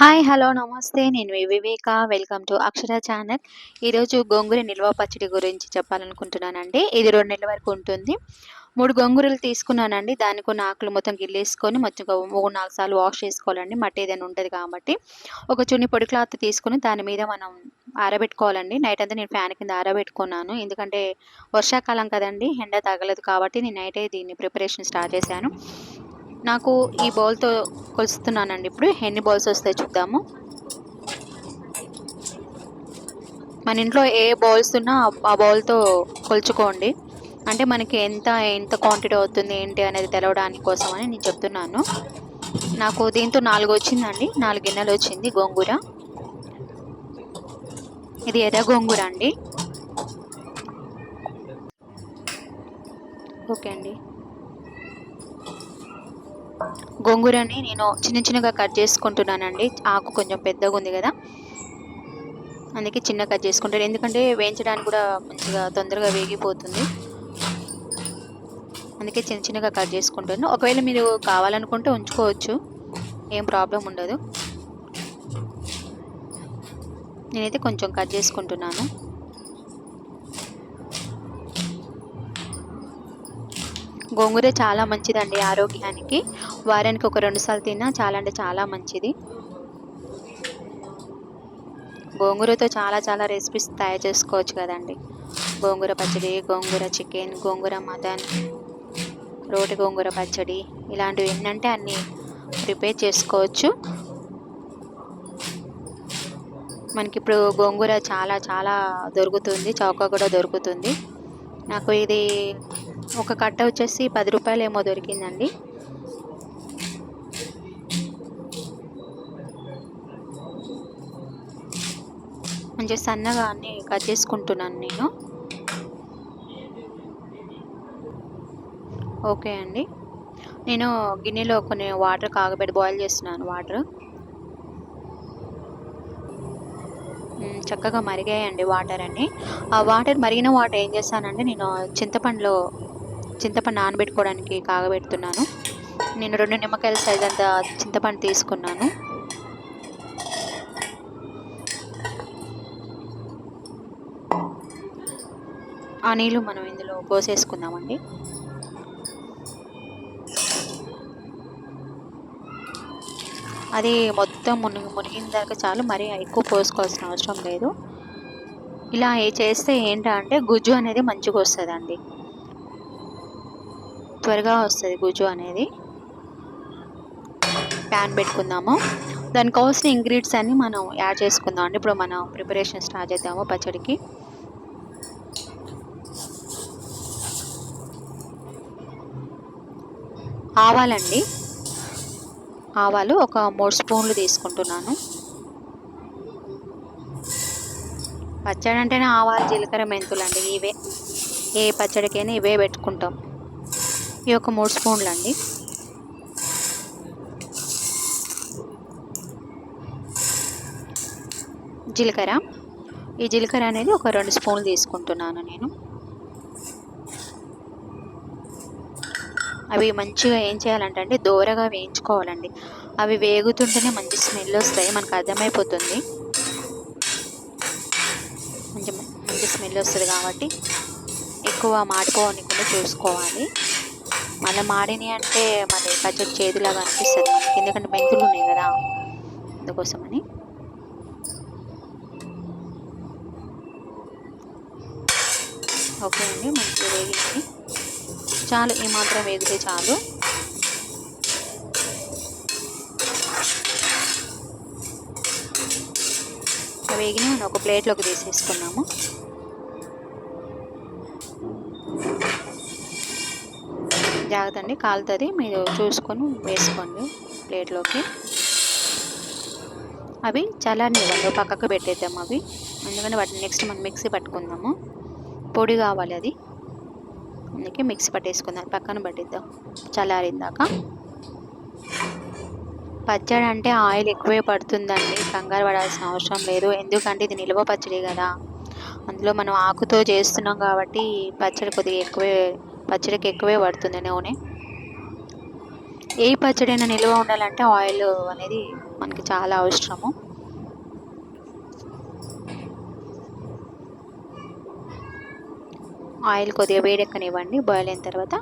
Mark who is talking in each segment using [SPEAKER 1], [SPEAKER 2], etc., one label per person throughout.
[SPEAKER 1] Hi hello నమస్తే. నేను Viveka. Welcome to Akshara channel ఈరోజు గోంగూర నిల్వ పచ్చడి గురించి చెప్పాలనుకుంటున్నానండి. ఇది రెండు నెలల వరకు ఉంటుంది. మూడు గోంగూరలు తీసుకున్నానండి. దానికి కొన్ని ఆకులు మొత్తం గిల్లేసుకొని మొత్తం ఒక మూడు నాలుగు సార్లు వాష్ చేసుకోవాలండి. మట్టి ఏదైనా ఉంటుంది కాబట్టి. ఒక చున్ని పొడి క్లాత్ తీసుకొని దాని మీద మనం ఆరబెట్టుకోవాలండి. నైట్ అంతా నేను ఫ్యాన్ కింద ఆరబెట్టుకున్నాను. ఎందుకంటే వర్షాకాలం కదండి. ఎండ తగలదు కాబట్టి నేను నైటే దీన్ని ప్రిపరేషన్ స్టార్ట్ చేశాను. నాకు ఈ బౌల్తో కొలుస్తున్నానండి ఇప్పుడు. ఎన్ని బౌల్స్ వస్తాయి చూద్దాము. మన ఇంట్లో ఏ బౌల్స్ ఉన్నా ఆ బౌల్తో కొలుచుకోండి. అంటే మనకి ఎంత ఎంత క్వాంటిటీ అవుతుంది ఏంటి అనేది తెలవడానికి కోసం అని నేను చెప్తున్నాను. నాకు దీంతో నాలుగు వచ్చిందండి. నాలుగు గిన్నెలు వచ్చింది గోంగూర. ఇది ఎర్ర గోంగూర అండి. ఓకే అండి. గోంగూరని నేను చిన్న చిన్నగా కట్ చేసుకుంటున్నానండి. ఆకు కొంచెం పెద్దగా ఉంది కదా. అందుకే చిన్న కట్ చేసుకుంటాను. ఎందుకంటే వేయించడానికి కూడా మంచిగా తొందరగా వేగిపోతుంది. అందుకే చిన్న చిన్నగా కట్ చేసుకుంటాను. ఒకవేళ మీరు కావాలనుకుంటే ఉంచుకోవచ్చు. ఏం ప్రాబ్లం ఉండదు. నేనైతే కొంచెం కట్ చేసుకుంటున్నాను. గోంగూర చాలా మంచిదండి ఆరోగ్యానికి. వారానికి ఒక రెండు సార్లు తిన్నా చాలా అంటే చాలా మంచిది. గోంగూరతో చాలా చాలా రెసిపీస్ తయారు చేసుకోవచ్చు కదండి. గోంగూర పచ్చడి గోంగూర చికెన్ గోంగూర మటన్ రోటి గోంగూర పచ్చడి ఇలాంటివి ఏంటంటే అన్నీ ప్రిపేర్ చేసుకోవచ్చు. మనకి ఇప్పుడు గోంగూర చాలా చాలా దొరుకుతుంది చౌక కూడా దొరుకుతుంది. నాకు ఇది ఒక కట్ట వచ్చేసి పది రూపాయలు ఏమో దొరికిందండి. కొంచెం సన్నగా అన్ని కట్ చేసుకుంటున్నాను నేను. ఓకే అండి. నేను గిన్నెలో కొన్ని వాటర్ కాగబెట్టి బాయిల్ చేస్తున్నాను వాటర్. చక్కగా మరిగాయండి వాటర్ అన్ని. ఆ వాటర్ మరిగిన వాటర్ ఏం చేస్తానంటే నేను చింతపండులో చింతపండు నానబెట్టుకోవడానికి కాగబెడుతున్నాను. నేను రెండు నిమ్మకాయల సైజ్ అంత చింతపండు తీసుకున్నాను. ఆ నీళ్ళు మనం ఇందులో పోసేసుకుందామండి. అది మొత్తం మునిగి మునిగిన దాకా చాలు మరీ ఎక్కువ పోసుకోవాల్సిన అవసరం లేదు. ఇలా చేస్తే ఏంటంటే గుజ్జు అనేది మంచిగా వస్తుందండి. త్వరగా వస్తుంది గుజ్జు అనేది. ప్యాన్ పెట్టుకుందాము. దానికి కావాల్సిన ఇంగ్రీడియంట్స్ అన్నీ మనం యాడ్ చేసుకుందాం అండి ఇప్పుడు మనం ప్రిపరేషన్ స్టార్ట్ చేద్దాము పచ్చడికి. ఆవాలండి. ఆవాలు ఒక మూడు స్పూన్లు తీసుకుంటున్నాను. పచ్చడి అంటేనే ఆవాలు జీలకర్ర మెంతులు అండి ఇవే. ఏ పచ్చడికైనా ఇవే పెట్టుకుంటాం. ఇవి ఒక మూడు స్పూన్లు అండి జీలకర్ర. ఈ జీలకర్ర అనేది ఒక రెండు స్పూన్లు తీసుకుంటున్నాను నేను. అవి మంచిగా ఏం చేయాలంటే అంటే దూరగా వేయించుకోవాలండి. అవి వేగుతుంటేనే మంచి స్మెల్ వస్తాయి మనకు అర్థమైపోతుంది. మంచి మంచి స్మెల్ వస్తుంది కాబట్టి ఎక్కువ మాడిపోవకుండా చూసుకోవాలి. మళ్ళీ మాడిని అంటే మరి పచ్చడి చేదులాగా అనిపిస్తుంది మనకి ఎందుకంటే మెంతులు ఉన్నాయి కదా అందుకోసమని. ఓకే అండి మంచిగా వేగింది. చాలు ఈ మాత్రం వేగితే చాలు. వేగిన మనం ఒక ప్లేట్లోకి తీసేసుకున్నాము. జాగ్రత్త అండి కాలుతుంది. మీరు చూసుకొని వేసుకోండి ప్లేట్లోకి. అవి చల్లారనివ్వండి పక్కకు పెట్టేద్దాం అవి. ఎందుకంటే వాటిని నెక్స్ట్ మనం మిక్సీ పట్టుకుందాము. పొడి కావాలి అది. అందుకే మిక్సీ పట్టేసుకుందాం. పక్కన పట్టిద్దాం. చల్లారిందాక. పచ్చడి అంటే ఆయిల్ ఎక్కువే పడుతుందండి. కంగారు పడాల్సిన అవసరం లేదు. ఎందుకంటే ఇది నిల్వ పచ్చడి కదా. అందులో మనం ఆకుతో చేస్తున్నాం కాబట్టి పచ్చడి కొద్దిగా ఎక్కువే పచ్చడికి ఎక్కువే పడుతుంది నూనె. ఏ పచ్చడైనా నిల్వ ఉండాలంటే ఆయిల్ అనేది మనకి చాలా అవసరము. ఆయిల్ కొద్దిగా వేడెక్కనివ్వండి. బాయిల్ అయిన తర్వాత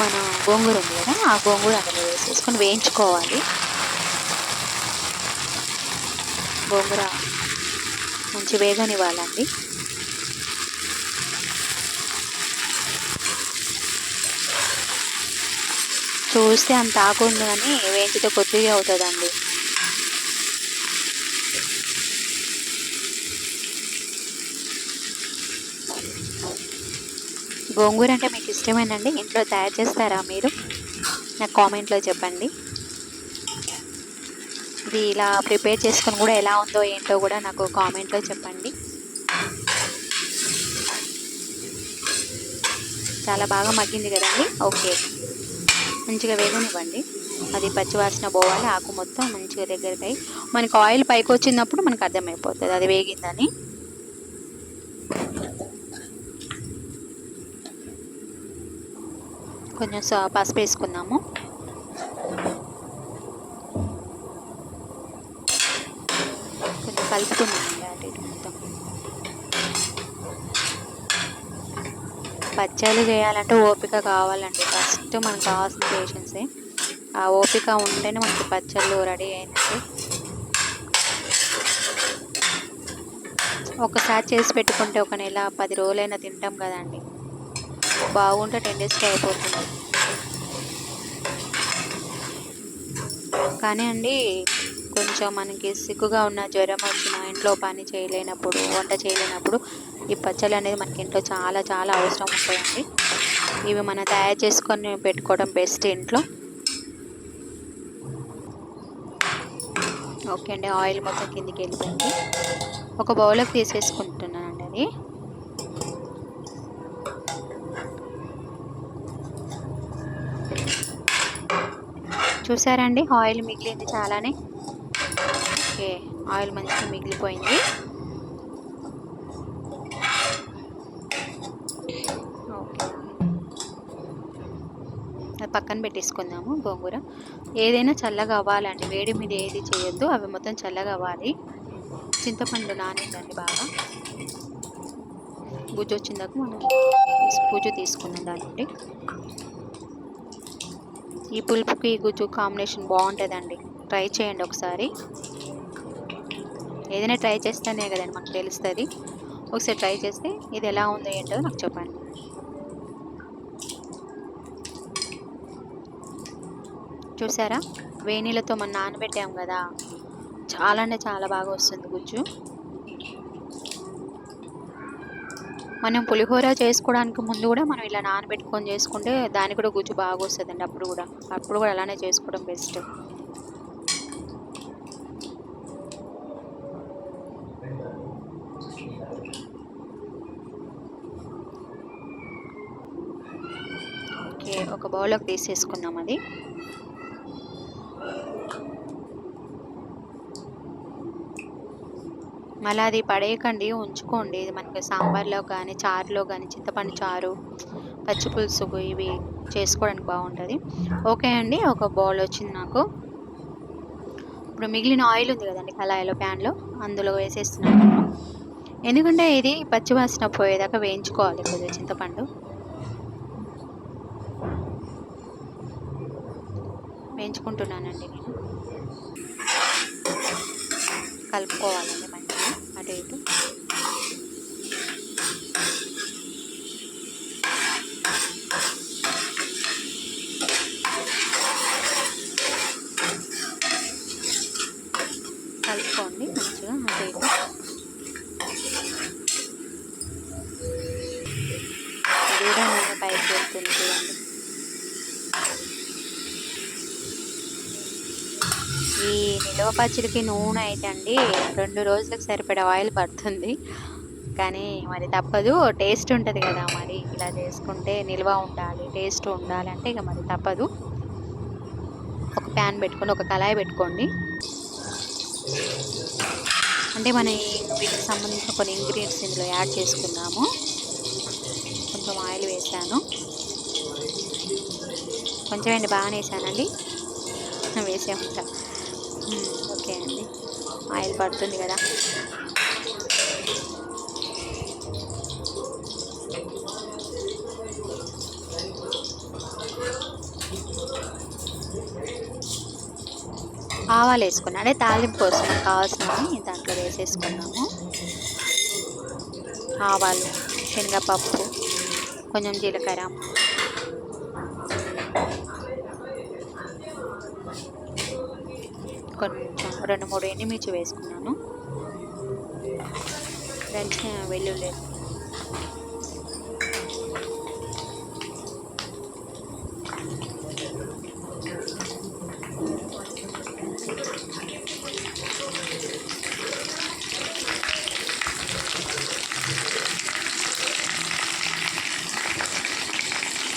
[SPEAKER 1] మన గోంగూర ఉంది కదా ఆ గోంగూర అందులో వేసేసుకొని వేయించుకోవాలి. గోంగూర మంచి వేగనివ్వాలండి. చూస్తే అంత ఆకుంది కానీ వేయించితే కొద్దిగా అవుతుందండి. గోంగూర అంటే మీకు ఇష్టమేనండి? ఇంట్లో తయారు చేస్తారా మీరు? నాకు కామెంట్లో చెప్పండి. ఇది ఇలా ప్రిపేర్ చేసుకొని కూడా ఎలా ఉందో ఏంటో కూడా నాకు కామెంట్లో చెప్పండి. చాలా బాగా మగ్గింది కదండి? ఓకే. మంచిగా వేగనివ్వండి. అది పచ్చివాసన పోవాలి ఆకు మొత్తం మంచిగా దగ్గరికి. మనకు ఆయిల్ పైకి వచ్చినప్పుడు మనకు అర్థమైపోతుంది. అది వేగిందని. కొంచెం పసుపు వేసుకుందాము. కొంచెం కలుపుకుందామండి అటు ఇటు మొత్తం. పచ్చళ్ళు చేయాలంటే ఓపిక కావాలండి. ఫస్ట్ మనకు కావాల్సిన పేషెన్సే ఆ ఓపిక ఉంటేనే మనకి పచ్చళ్ళు రెడీ అయినట్టు. ఒకసారి చేసి పెట్టుకుంటే ఒక నెల పది రోజులైనా తింటాం కదండి. బాగుంటే టెన్ డేస్కి అయిపోతుంది. కానీ అండి కొంచెం మనకి సిగ్గుగా ఉన్న జ్వరం వచ్చిన ఇంట్లో పని చేయలేనప్పుడు వంట చేయలేనప్పుడు ఈ పచ్చళ్ళు అనేది మనకి ఇంట్లో చాలా చాలా అవసరం ఉంటాయండి. ఇవి మనం తయారు చేసుకొని పెట్టుకోవడం బెస్ట్ ఇంట్లో. ఓకే అండి ఆయిల్ మొత్తం కిందికి వెళ్ళిపోయింది. ఒక బౌల్కి తీసేసుకుంటున్నానండి అది. చూసారండి? ఆయిల్ మిగిలింది చాలానే. ఓకే ఆయిల్ మంచిగా మిగిలిపోయింది. ఓకే. అది పక్కన పెట్టేసుకుందాము గోంగూర. ఏదైనా చల్లగా అవ్వాలండి. వేడి మీద ఏది చేయొద్దు అవి మొత్తం చల్లగా అవ్వాలి. చింతపండు నానిందండి బాగా. గుజ్జు వచ్చిందాక మనం గుజ్జు తీసుకున్నాం దాని నుండి ఈ పులుపుకి ఈ గుజ్జు కాంబినేషన్ బాగుంటుందండి. ట్రై చేయండి ఒకసారి. ఏదైనా ట్రై చేస్తేనే కదండి మనకు తెలుస్తుంది. ఒకసారి ట్రై చేస్తే ఇది ఎలా ఉందో ఏంటో నాకు చెప్పండి. చూసారా? వేణీలతో మనం నానబెట్టాం కదా. చాలా అంటే చాలా బాగా వస్తుంది గుజ్జు. మనం పులిహోర చేసుకోవడానికి ముందు కూడా మనం ఇలా నానబెట్టుకొని చేసుకుంటే దానికి కూడా గుజ్జు బాగా వస్తుందండి అప్పుడు కూడా. అప్పుడు కూడా అలానే చేసుకోవడం బెస్ట్. ఓకే ఒక బౌల్లోకి తీసేసుకుందాం అది. మళ్ళీ అది పడేయకండి ఉంచుకోండి. ఇది మనకి సాంబార్లో కానీ చారులో కానీ చింతపండు చారు పచ్చి పులుసు ఇవి చేసుకోవడానికి బాగుంటుంది. ఓకే అండి ఒక బౌల్ వచ్చింది నాకు. ఇప్పుడు మిగిలిన ఆయిల్ ఉంది కదండి కళాయిలో ప్యాన్లో అందులో వేసేస్తున్నాను. ఎందుకంటే ఇది పచ్చివాసన పోయేదాకా వేయించుకోవాలి కొద్దిగా చింతపండు. వేయించుకుంటున్నానండి నేను. కలుపుకోవాలండి. మంచిగా అటు ఇటు కలుపుకోండి మంచిగా అటు ఇటు ఇది కూడా నూనె పైకి వెళ్తుంది చూడండి ఈ నిల్వ పచ్చడికి నూనె అయితే అండి రెండు రోజులకు సరిపడే ఆయిల్ పడుతుంది. కానీ మరి తప్పదు టేస్ట్ ఉంటుంది కదా మరి. ఇలా చేసుకుంటే నిల్వ ఉండాలి టేస్ట్ ఉండాలి అంటే ఇక మరి తప్పదు. ఒక ప్యాన్ పెట్టుకొని ఒక కళాయి పెట్టుకోండి. అంటే మన వీటికి సంబంధించిన కొన్ని ఇంగ్రీడియంట్స్ ఇందులో యాడ్ చేసుకున్నాము కొంచెం ఆయిల్ వేసాను. కొంచెం అండి బాగానే వేసానండి. వేసే ఉంటా ఓకే అండి. ఆయిల్ పడుతుంది కదా. ఆవాలు వేసుకున్నాను అంటే తాలింపు కోసం కావాల్సినవి దాంట్లో వేసేసుకున్నాము. ఆవాలు శనగపప్పు కొంచెం జీలకర్ర రెండు మూడు ఎండుమిర్చి వేసుకున్నాను. దంచిన వెల్లుల్లి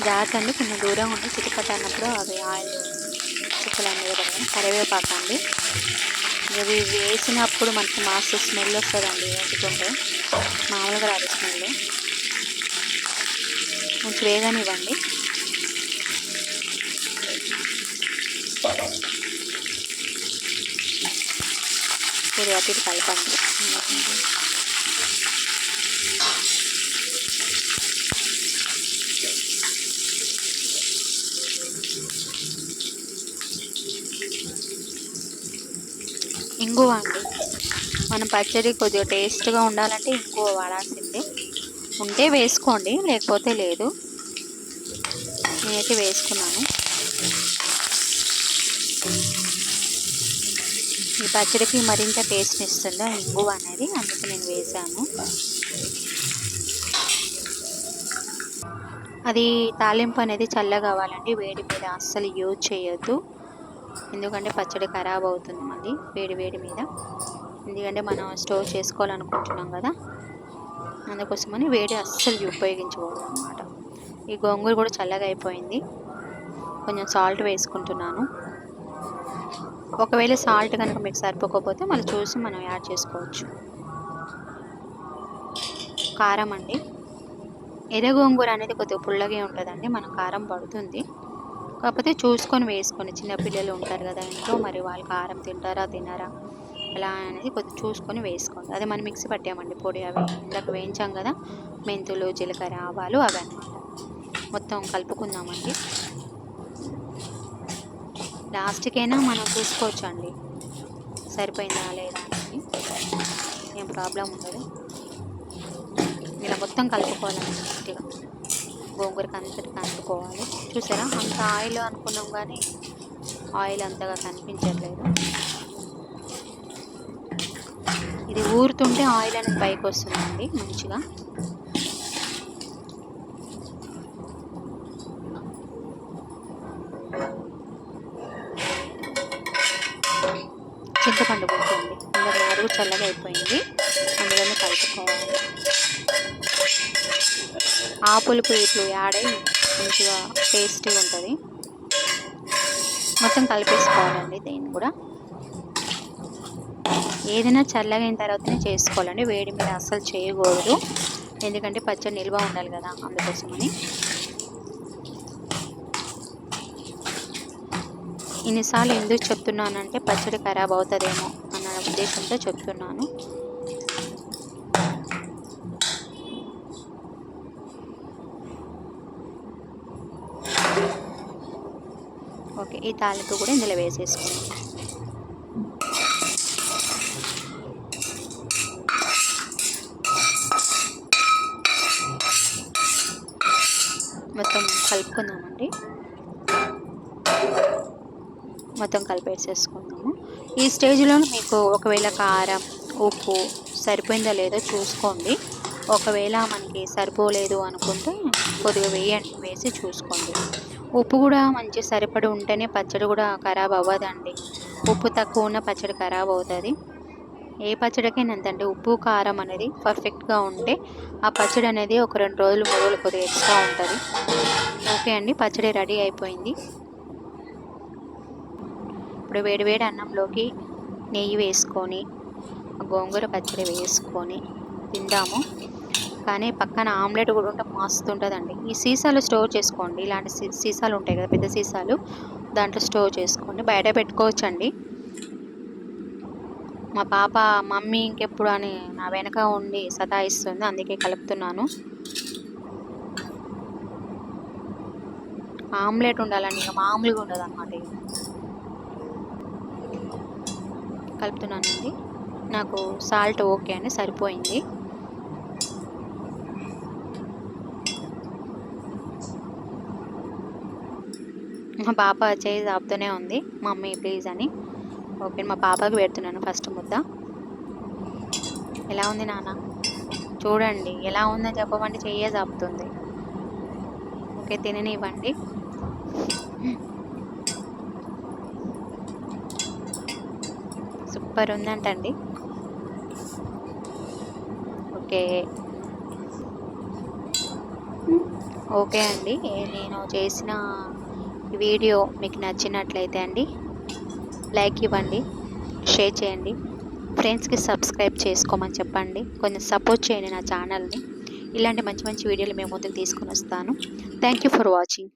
[SPEAKER 1] జాగ్రత్త అండి కొంచెం దూరంగా ఉండి చిటిపట అన్నప్పుడు అవి ఆయిల్ చిక్కలు అనేది పడతాయి కరివేపాకు అండి ఇవి వేసినప్పుడు మనకి మాస్టర్ స్మెల్ వస్తుందండి వేసుకుంటే. మామూలుగా రాదు స్మెల్ కొంచెం వేగనివ్వండి. ఇది అటు కలపండి. ఇంగువ అండి. మనం పచ్చడి కొద్దిగా టేస్ట్గా ఉండాలంటే ఇంగువ వాడాల్సిందే. ఉంటే వేసుకోండి లేకపోతే లేదు. నేనైతే వేసుకున్నాను. ఈ పచ్చడికి మరింత టేస్ట్ ఇస్తుంది ఇంగువ అనేది అందుకే నేను వేసాను. అది తాలింపు అనేది చల్లగా కావాలండి వేడి మీద అస్సలు యూజ్ చేయొద్దు. ఎందుకంటే పచ్చడి ఖరాబ్ అవుతుంది మళ్ళీ వేడి వేడి మీద. ఎందుకంటే మనం స్టోర్ చేసుకోవాలనుకుంటున్నాం కదా. అందుకోసమని వేడి అస్సలు ఉపయోగించకూడదు అనమాట ఈ గోంగూర కూడా చల్లగా అయిపోయింది. కొంచెం సాల్ట్ వేసుకుంటున్నాను. ఒకవేళ సాల్ట్ కనుక మీకు సరిపోకపోతే మళ్ళీ చూసి మనం యాడ్ చేసుకోవచ్చు. కారం అండి. ఎర్ర గోంగూర అనేది కొద్దిగా పుల్లగా ఉంటుందండి. మన కారం పడుతుంది. కాకపోతే చూసుకొని వేసుకొని చిన్నపిల్లలు ఉంటారు కదా ఇంట్లో మరి వాళ్ళు కారం తింటారా తినరా? ఎలా అనేది కొద్దిగా చూసుకొని వేసుకోండి అదే మనం మిక్సీ పట్టామండి పొడి అవి. ఇందాక వేయించాం కదా మెంతులు జీలకర్ర ఆవాలు అవి అనమాట మొత్తం కలుపుకుందామండి. లాస్ట్కైనా మనం చూసుకోవచ్చు అండి సరిపోయిందా లేదా అని ఏం ప్రాబ్లం ఉండదు. ఇలా మొత్తం కలుపుకోవాలండి గట్టిగా గోంగూరకి అంతటికి అంటుకోవాలి. చూసారా? అంత ఆయిల్ అనుకున్నాం కానీ ఆయిల్ అంతగా కనిపించట్లేదు. ఇది ఊరుతుంటే ఆయిల్ అనేది పైకి వస్తుందండి మంచిగా. చింతపండు పోతుంది అందులో అడుగు చల్లగా అయిపోయింది. అందులోనే కలుపుకోవాలి. ఆ పులుపు ఇట్లు యాడ్ అయ్యి మంచిగా టేస్టీ ఉంటుంది. మొత్తం కలిపేసుకోవాలండి దీన్ని కూడా. ఏదైనా చల్లగా అయిన తర్వాతనే చేసుకోవాలండి. వేడి మీద అస్సలు చేయకూడదు. ఎందుకంటే పచ్చడి నిల్వ ఉండాలి కదా అందుకోసమని. ఇన్నిసార్లు ఎందుకు చెప్తున్నానంటే పచ్చడి ఖరాబ్ అవుతుందేమో అన్న ఉద్దేశంతో చెప్తున్నాను ఓకే ఈ తాలింపు కూడా ఇందులో వేసేసుకుందాం. మొత్తం కలుపుకుందామండి. మొత్తం కలిపేసేసుకుందాము. ఈ స్టేజ్లో మీకు ఒకవేళ కారం ఉప్పు సరిపోయిందో లేదో చూసుకోండి. ఒకవేళ మనకి సరిపోలేదు అనుకుంటే కొద్దిగా వేయండి వేసి చూసుకోండి. ఉప్పు కూడా మంచి సరిపడి ఉంటేనే పచ్చడి కూడా ఖరాబ్ అవ్వదండి. ఉప్పు తక్కువ ఉన్న పచ్చడి ఖరాబ్ అవుతుంది. ఏ పచ్చడికైనా అంతండి ఉప్పు కారం అనేది పర్ఫెక్ట్గా ఉంటే ఆ పచ్చడి అనేది ఒక రెండు రోజులు మూడు రోజులు కొద్దిగా ఎక్స్ట్రా ఉంటుంది. ఓకే అండి పచ్చడి రెడీ అయిపోయింది. ఇప్పుడు వేడివేడి అన్నంలోకి నెయ్యి వేసుకొని గోంగూర పచ్చడి వేసుకొని తిందాము. కానీ పక్కన ఆమ్లెట్ కూడా ఉంటే మస్తు ఉంటుందండి ఈ సీసాలు స్టోర్ చేసుకోండి. ఇలాంటి సీ- సీసాలు ఉంటాయి కదా పెద్ద సీసాలు. దాంట్లో స్టోర్ చేసుకోండి. బయట పెట్టుకోవచ్చండి. మా పాప మమ్మీ ఇంకెప్పుడు అని నా వెనక ఉండి సతాయిస్తుంది. అందుకే కలుపుతున్నాను. ఆమ్లెట్ ఉండాలండి. ఇక మామూలుగా ఉండదు అన్నమాట కలుపుతున్నానండి. నాకు సాల్ట్ ఓకే అని సరిపోయింది. మా పాప చేయి దాపుతూనే ఉంది. మమ్మీ ప్లీజ్ అని. ఓకే మా పాపకి పెడుతున్నాను ఫస్ట్ ముద్ద. ఎలా ఉంది నాన్న? చూడండి ఎలా ఉందని చెప్పమంటే చెయ్యే చాపుతుంది ఓకే తిననివ్వండి. సూపర్ ఉందంటండి. ఓకే. ఓకే అండి నేను చేసిన వీడియో మీకు నచ్చినట్లయితే అండి లైక్ ఇవ్వండి షేర్ చేయండి. ఫ్రెండ్స్కి సబ్స్క్రైబ్ చేసుకోమని చెప్పండి. కొంచెం సపోర్ట్ చేయండి నా ఛానల్ని ఇలాంటి మంచి మంచి వీడియోలు మేము ముందుకు తీసుకొని వస్తాను. Thank you for watching